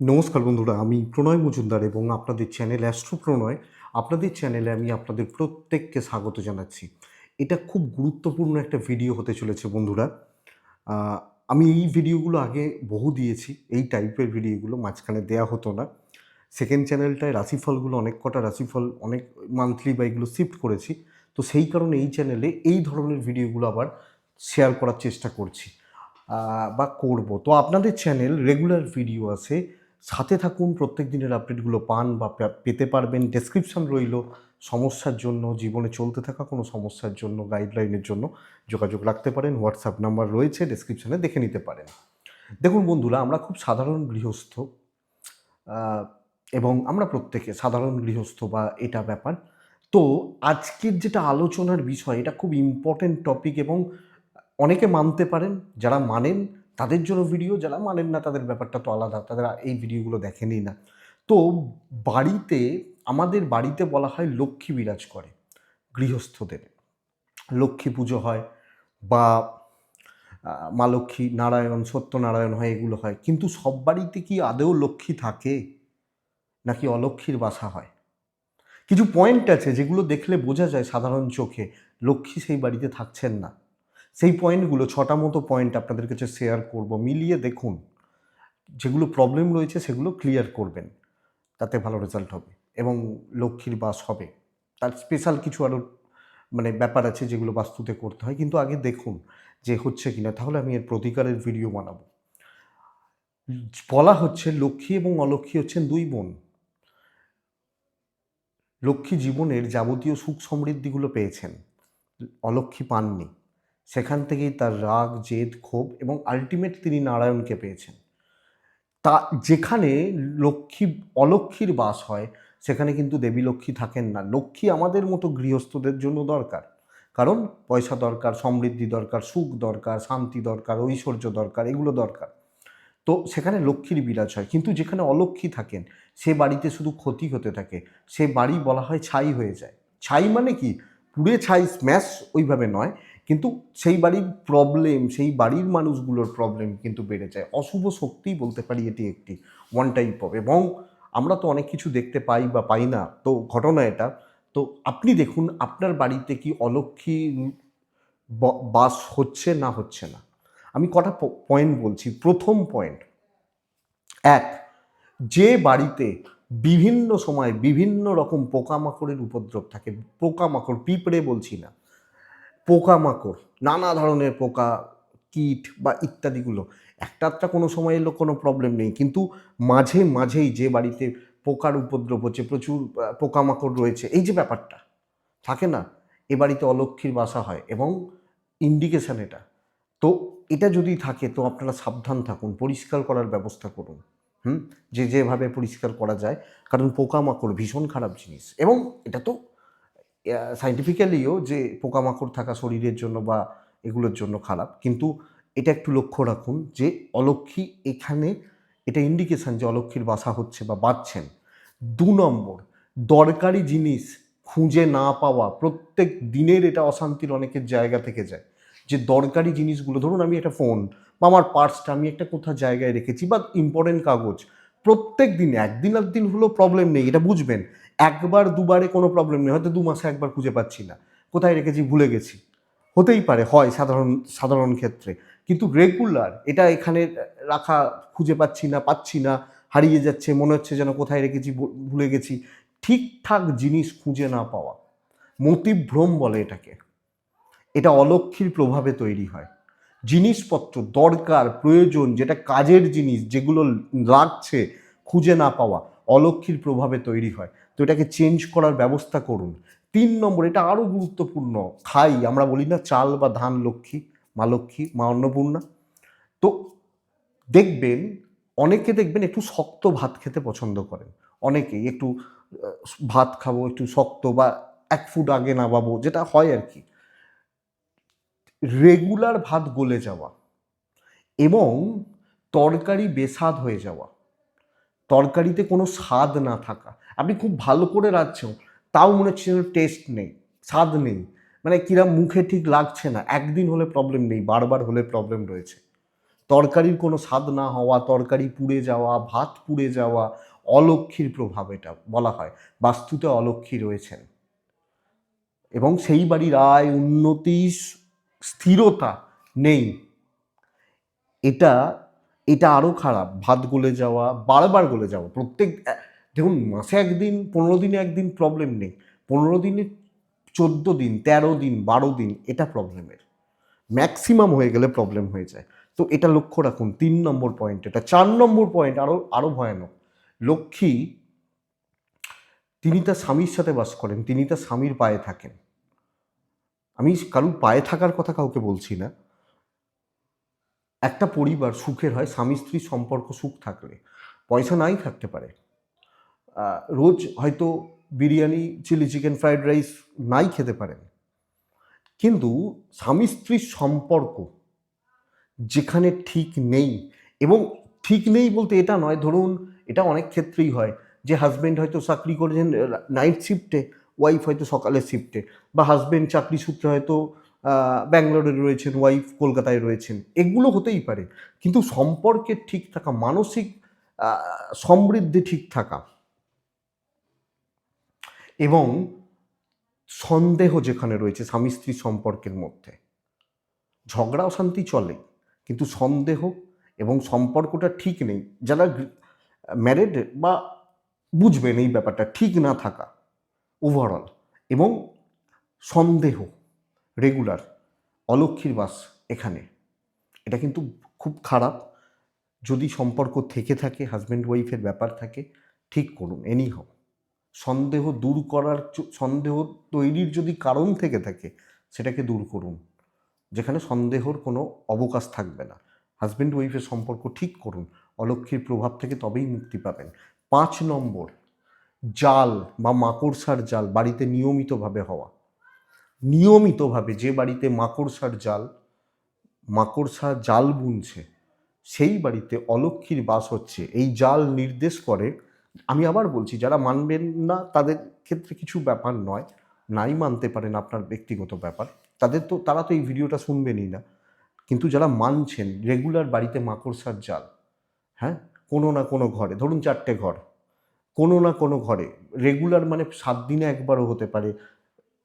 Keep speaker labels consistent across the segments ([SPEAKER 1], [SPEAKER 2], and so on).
[SPEAKER 1] নমস্কার বন্ধুরা, আমি প্রণয় মজুমদার এবং আপনাদের চ্যানেল অ্যাস্ট্রো প্রণয় আপনাদের চ্যানেলে আমি আপনাদের প্রত্যেককে স্বাগত জানাচ্ছি। এটা খুব গুরুত্বপূর্ণ একটা ভিডিও হতে চলেছে বন্ধুরা। আমি এই ভিডিওগুলো আগে বহু দিয়েছি, এই টাইপের ভিডিওগুলো মাঝখানে দেয়া হতো না। সেকেন্ড চ্যানেলটায় রাশিফলগুলো, অনেক কটা রাশিফল, অনেক মান্থলি বা এগুলো শিফট করেছি। তো সেই কারণে এই চ্যানেলে এই ধরনের ভিডিওগুলো আবার শেয়ার করার চেষ্টা করছি বা করব। তো আপনাদের চ্যানেল রেগুলার ভিডিও আছে সাথে থাকুন, প্রত্যেক দিনের আপডেটগুলো পান বা পেতে পারবেন। ডেসক্রিপশন রইল, সমস্যার জন্য, জীবনে চলতে থাকা কোনো সমস্যার জন্য গাইডলাইনের জন্য যোগাযোগ রাখতে পারেন। হোয়াটসঅ্যাপ নাম্বার রয়েছে ডেসক্রিপশনে দেখে নিতে পারেন। দেখুন বন্ধুরা, আমরা খুব সাধারণ গৃহস্থ এবং আমরা প্রত্যেকে সাধারণ গৃহস্থ বা এটা ব্যাপার। তো আজকের যেটা আলোচনার বিষয়, এটা খুব ইম্পর্টেন্ট টপিক এবং অনেকে মানতে পারেন, যারা মানেন তাদের জন্য ভিডিও যারা মানেন না, তাদের ব্যাপারটা তো আলাদা। তারা এই ভিডিওগুলো দেখেনই না। তো বাড়িতে, আমাদের বাড়িতে বলা হয় লক্ষ্মী বিরাজ করে গৃহস্থদের। লক্ষ্মী পুজো হয় বা মা লক্ষ্মী নারায়ণ, সত্যনারায়ণ হয়, এগুলো হয়। কিন্তু সব বাড়িতে কি আদেও লক্ষ্মী থাকে? নাকি অলক্ষ্মীর বাসা হয়? কিছু পয়েন্ট আছে যেগুলো দেখলে বোঝা যায় সাধারণ চোখে, লক্ষ্মী সেই বাড়িতে থাকছেন না। সেই পয়েন্টগুলো ছটা মতো পয়েন্ট আপনাদের কাছে শেয়ার করব। মিলিয়ে দেখুন, যেগুলো প্রবলেম রয়েছে সেগুলো ক্লিয়ার করবেন, তাতে ভালো রেজাল্ট হবে এবং লক্ষ্মীর বাস হবে। তার স্পেশাল কিছু আরও মানে ব্যাপার আছে যেগুলো বাস্তুতে করতে হয়। কিন্তু আগে দেখুন যে হচ্ছে কিনা, তাহলে আমি এর প্রতিকারের ভিডিও বানাবো। বলা হচ্ছে লক্ষ্মী এবং অলক্ষ্মী হচ্ছেন দুই বোন। লক্ষ্মী জীবনের যাবতীয় সুখ সমৃদ্ধিগুলো পেয়েছেন। অলক্ষ্মী পাননি। সেখান থেকেই তার রাগ, জেদ, ক্ষোভ এবং আলটিমেট তিনি নারায়ণকে পেয়েছেন। তা যেখানে লক্ষ্মী, অলক্ষ্মীর বাস হয়, সেখানে কিন্তু দেবী লক্ষ্মী থাকেন না। লক্ষ্মী আমাদের মতো গৃহস্থদের জন্য দরকার। কারণ পয়সা দরকার, সমৃদ্ধি দরকার, সুখ দরকার, শান্তি দরকার, ঐশ্বর্য দরকার, এগুলো দরকার। তো সেখানে লক্ষ্মীর বিরাজ হয়। কিন্তু যেখানে অলক্ষ্মী থাকেন, সে বাড়িতে শুধু ক্ষতি হতে থাকে। সে বাড়ি বলা হয় ছাই হয়ে যায়। ছাই মানে কি? পুড়ে ছাই স্ম্যাশ ওইভাবে নয়। কিন্তু সেই বাড়ির প্রবলেম সেই বাড়ির মানুষগুলোর প্রবলেম কিন্তু বেড়ে যায়। অশুভ শক্তি বলতে পারি এটি একটি ওয়ান টাইপ অফ এবং আমরা তো অনেক কিছু দেখতে পাই বা পাই না, তো ঘটনা এটা। তো আপনি দেখুন, আপনার বাড়িতে কি অলক্ষ্মী ব- বাস হচ্ছে না হচ্ছে না? আমি কটা পয়েন্ট বলছি। প্রথম পয়েন্ট এক, যে বাড়িতে বিভিন্ন সময় বিভিন্ন রকম পোকামাকড়ের উপদ্রব থাকে, পোকামাকড়, পিঁপড়ে বলছি না পোকামাকড়, নানা ধরনের পোকা, কীট বা ইত্যাদিগুলো। একটা একটা কোনো সময় এলো, কোনো প্রবলেম নেই। কিন্তু মাঝে মাঝেই যে বাড়িতে পোকার উপদ্রব হচ্ছে, প্রচুর পোকামাকড় রয়েছে, এই যে ব্যাপারটা, থাকে না? এ বাড়িতে অলক্ষ্মীর বাসা হয় এবং ইন্ডিকেশান এটা। তো এটা যদি থাকে, তো আপনারা সাবধান থাকুন, পরিষ্কার করার ব্যবস্থা করুন, হুম? যে যেভাবে পরিষ্কার করা যায়, কারণ পোকামাকড় ভীষণ খারাপ জিনিস। এবং এটা তো সাইন্টিফিক্যালিও যে পোকামাকড় থাকা শরীরের জন্য বা এগুলোর জন্য খারাপ। কিন্তু এটা একটু লক্ষ্য রাখুন যে অলক্ষ্মী এখানে এটা ইন্ডিকেশন যে অলক্ষীর বাসা হচ্ছে বা বাঁচছেন। দু নম্বর, দরকারি জিনিস খুঁজে না পাওয়া, প্রত্যেক দিনের এটা অশান্তির অনেকের জায়গা থেকে যায়। যে দরকারি জিনিসগুলো, ধরুন আমি একটা ফোন বা আমার পার্সটা আমি একটা কোথাও জায়গায় রেখেছি, বা ইম্পর্টেন্ট কাগজ প্রত্যেক দিন, একদিন আর দিন হলো প্রবলেম নেই, এটা বুঝবেন। একবার, দুবারে কোনো প্রবলেম নেই, হয়তো দু মাসে একবার খুঁজে পাচ্ছি না। কোথায় রেখেছি, ভুলে গেছি। হতেই পারে, হয় সাধারণ সাধারণ ক্ষেত্রে। কিন্তু রেগুলার এটা এখানে রাখা, খুঁজে পাচ্ছি না পাচ্ছি না, হারিয়ে যাচ্ছে, মনে হচ্ছে যেন কোথায় রেখেছি ভুলে গেছি। ঠিকঠাক জিনিস খুঁজে না পাওয়া। মতিভ্রম বলে এটাকে। এটা অলক্ষীর প্রভাবে তৈরি হয়। জিনিসপত্র, দরকার, প্রয়োজন, যেটা কাজের জিনিস, যেগুলো লাগছে, খুঁজে না পাওয়া, অলক্ষীর প্রভাবে তৈরি হয়। তো এটাকে চেঞ্জ করার ব্যবস্থা করুন। তিন নম্বর, এটা আরও গুরুত্বপূর্ণ, খাই, আমরা বলি না চাল বা ধান লক্ষ্মী, মা লক্ষ্মী, মা অন্নপূর্ণা। তো দেখবেন, অনেকে দেখবেন একটু শক্ত ভাত খেতে পছন্দ করেন। অনেকেই একটু ভাত খাব, একটু শক্ত বা এক ফুট আগে নামাবো, যেটা হয় আর কি। রেগুলার ভাত গলে যাওয়া এবং তরকারি বেস্বাদ হয়ে যাওয়া। তরকারিতে কোনো স্বাদ না থাকা। আপনি খুব ভালো করে রাখছেন তাও মনে হচ্ছে টেস্ট নেই, স্বাদ নেই। মানে কিরা মুখে ঠিক লাগছে না, একদিন হলে প্রবলেম নেই, বারবার হলে প্রবলেম রয়েছে। তরকারির কোনো স্বাদ না হওয়া, তরকারি পুড়ে যাওয়া, ভাত পুড়ে যাওয়া অলক্ষীর প্রভাব এটা বলা হয়। বাস্তুতে অলক্ষী রয়েছেন। এবং সেই বাড়ির আয়, উন্নতি স্থিরতা নেই। এটা এটা আরও খারাপ। ভাত গলে যাওয়া, বারবার গলে যাওয়া। প্রত্যেক দেখুন, মাসে একদিন, পনেরো দিনে একদিন প্রবলেম নেই। পনেরো দিনে চোদ্দ দিন, তেরো দিন, বারো দিন, এটা প্রবলেমের ম্যাক্সিমাম হয়ে গেলে প্রবলেম হয়ে যায়। তো এটা লক্ষ্য রাখুন, তিন নম্বর পয়েন্ট এটা চার নম্বর পয়েন্ট আরও আরও ভয়ানক। লক্ষ্মী, তিনি তার স্বামীর সাথে বাস করেন, তিনি তার স্বামীর পায়ে থাকেন। আমি কারুর পায়ে থাকার কথা কাউকে বলছি না। একটা পরিবার সুখের হয়, স্বামী স্ত্রীর সম্পর্ক সুখ থাকলে। পয়সা নাই থাকতে পারে। রোজ হয়তো biryani, chilli chicken, fried rice নাই খেতে পারেন। কিন্তু স্বামী স্ত্রীর সম্পর্ক যেখানে ঠিক নেই এবং ঠিক নেই বলতে এটা নয়, ধরুন এটা অনেক ক্ষেত্রেই হয় যে হাজব্যান্ড হয়তো চাকরি করেছেন নাইট শিফটে ওয়াইফ হয়তো সকালের শিফটে বা হাজব্যান্ড চাকরি সূত্রে হয়তো ব্যাঙ্গালোরে রয়েছেন ওয়াইফ কলকাতায় রয়েছেন, এগুলো হতেই পারে। কিন্তু সম্পর্কের ঠিক থাকা, মানসিক সমৃদ্ধি ঠিক থাকা এবং সন্দেহ যেখানে রয়েছে স্বামী স্ত্রী সম্পর্কের মধ্যে, ঝগড়া অশান্তি চলে, কিন্তু সন্দেহ এবং সম্পর্কটা ঠিক নেই। যারা ম্যারেড বা বুঝবেন এই ব্যাপারটা, ঠিক না থাকা ওভারঅল এবং সন্দেহ রেগুলার অলক্ষীর বাস এখানে। এটা কিন্তু খুব খারাপ। যদি সম্পর্ক থেকে থাকে হাজব্যান্ড ওয়াইফের ব্যাপার থাকে, ঠিক করুন এনি হোক সন্দেহ দূর করার সন্দেহ তৈরির যদি কারণ থেকে থাকে, সেটাকে দূর করুন। যেখানে সন্দেহর কোনো অবকাশ থাকবে না। হাজব্যান্ড ওয়াইফের সম্পর্ক ঠিক করুন, অলক্ষীর প্রভাব থেকে তবেই মুক্তি পাবেন। পাঁচ নম্বর জাল বা মাকড়সার জাল বাড়িতে নিয়মিতভাবে হওয়া। নিয়মিতভাবে যে বাড়িতে মাকড়সার জাল, মাকড়সা জাল বুনছে, সেই বাড়িতে অলক্ষীর বাস হচ্ছে। এই জাল নির্দেশ করে, আমি আবার বলছি, যারা মানবেন না, তাদের ক্ষেত্রে কিছু ব্যাপার নয়। নাই মানতে পারেন আপনার ব্যক্তিগত ব্যাপার। তাদের তো, তারা তো এই ভিডিওটা শুনবেনই না। কিন্তু যারা মানছেন, রেগুলার বাড়িতে মাকড়সার জাল হ্যাঁ? কোনো না কোনো ঘরে, ধরুন চারটে ঘর কোনো না কোনো ঘরে। রেগুলার মানে সাত দিনে একবারও হতে পারে।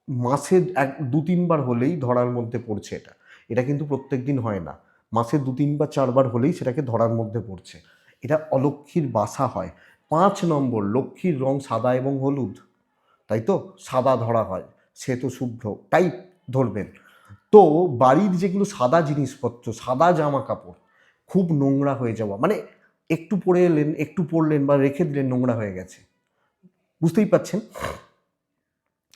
[SPEAKER 1] মাসে এক, দু তিনবার হলেই ধরার মধ্যে পড়ছে এটা। এটা কিন্তু প্রত্যেক দিন হয় না। মাসে দু তিনবার চারবার হলেই সেটাকে ধরার মধ্যে পড়ছে। এটা অলক্ষীর বাসা হয়। পাঁচ নম্বর, লক্ষ্মীর রং সাদা এবং হলুদ। তাই তো? সাদা ধরা হয়। সে তো শুভ্র। তাই ধরবেন। তো বাড়ির যেগুলো সাদা জিনিসপত্র, সাদা জামা কাপড়, খুব নোংরা হয়ে যাওয়া। মানে একটু পরে এলেন, একটু পরলেন বা রেখে দিলেন, নোংরা হয়ে গেছে। বুঝতেই পাচ্ছেন?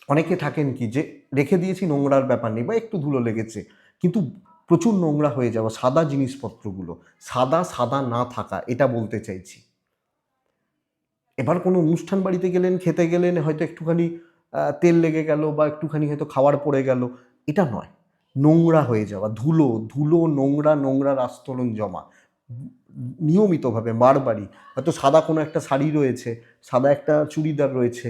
[SPEAKER 1] অনেকে থাকেন কি যে, রেখে দিয়েছি, নোংরার ব্যাপার নেই বা একটু ধুলো লেগেছে, কিন্তু প্রচুর নোংরা হয়ে যাওয়া সাদা জিনিসপত্রগুলো, সাদা সাদা না থাকা, এটা বলতে চাইছি। এবার কোনো অনুষ্ঠান বাড়িতে গেলেন, খেতে গেলেন, হয়তো একটুখানি তেল লেগে গেল বা একটুখানি হয়তো খাবার পড়ে গেল, এটা নয়। নোংরা হয়ে যাওয়া, ধুলো ধুলো, নোংরা, নোংরার আস্তরণ জমা। নিয়মিতভাবে, বারবারই। হয়তো সাদা কোনো একটা শাড়ি রয়েছে, সাদা একটা চুড়িদার রয়েছে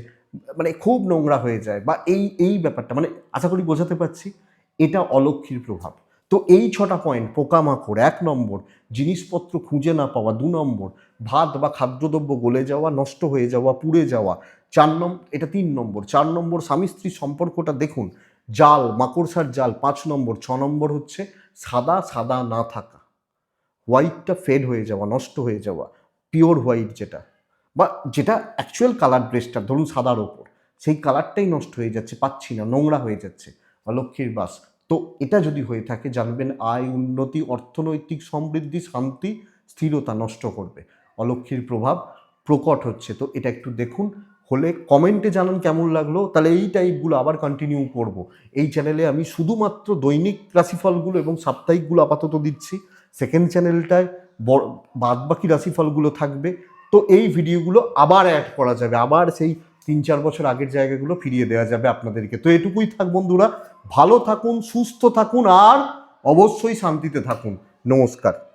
[SPEAKER 1] মানে খুব নোংরা হয়ে যায় বা এই এই ব্যাপারটা মানে আশা করি বোঝাতে পারছি, এটা অলক্ষীর প্রভাব। তো এই ছটা পয়েন্ট পোকামাকড় এক নম্বর, জিনিসপত্র খুঁজে না পাওয়া দু নম্বর, ভাত বা খাদ্যদ্রব্য গলে যাওয়া, নষ্ট হয়ে যাওয়া, পুড়ে যাওয়া, চার নম্বর এটা তিন নম্বর। চার নম্বর স্বামী স্ত্রীর সম্পর্কটা দেখুন, জাল, মাকড়সার জাল পাঁচ নম্বর, ছ নম্বর হচ্ছে সাদা সাদা না থাকা। হোয়াইটটা ফেড হয়ে যাওয়া, নষ্ট হয়ে যাওয়া পিওর হোয়াইট যেটা বা যেটা অ্যাকচুয়াল কালার ড্রেসটা ধরুন সাদার ওপর, সেই কালারটাই নষ্ট হয়ে যাচ্ছে, পাচ্ছি না, নোংরা হয়ে যাচ্ছে অলক্ষীর বাস। তো এটা যদি হয়ে থাকে, জানবেন আয়, উন্নতি, অর্থনৈতিক সমৃদ্ধি, শান্তি, স্থিরতা নষ্ট করবে। অলক্ষীর প্রভাব প্রকট হচ্ছে। তো এটা একটু দেখুন হলে কমেন্টে জানান কেমন লাগল। তাহলে এই টাইপগুলো আবার কন্টিনিউ করব। এই চ্যানেলে আমি শুধুমাত্র দৈনিক রাশিফলগুলো এবং সাপ্তাহিকগুলো আপাতত দিচ্ছি। সেকেন্ড চ্যানেলটায় বড়, বাদবাকি রাশিফলগুলো থাকবে। তো এই ভিডিওগুলো আবার অ্যাড করা যাবে। আবার সেই তিন চার বছর আগের জায়গাগুলো ফিরিয়ে দেওয়া যাবে আপনাদেরকে। তো এটুকুই থাক বন্ধুরা। ভালো থাকুন, সুস্থ থাকুন, আর অবশ্যই শান্তিতে থাকুন। নমস্কার।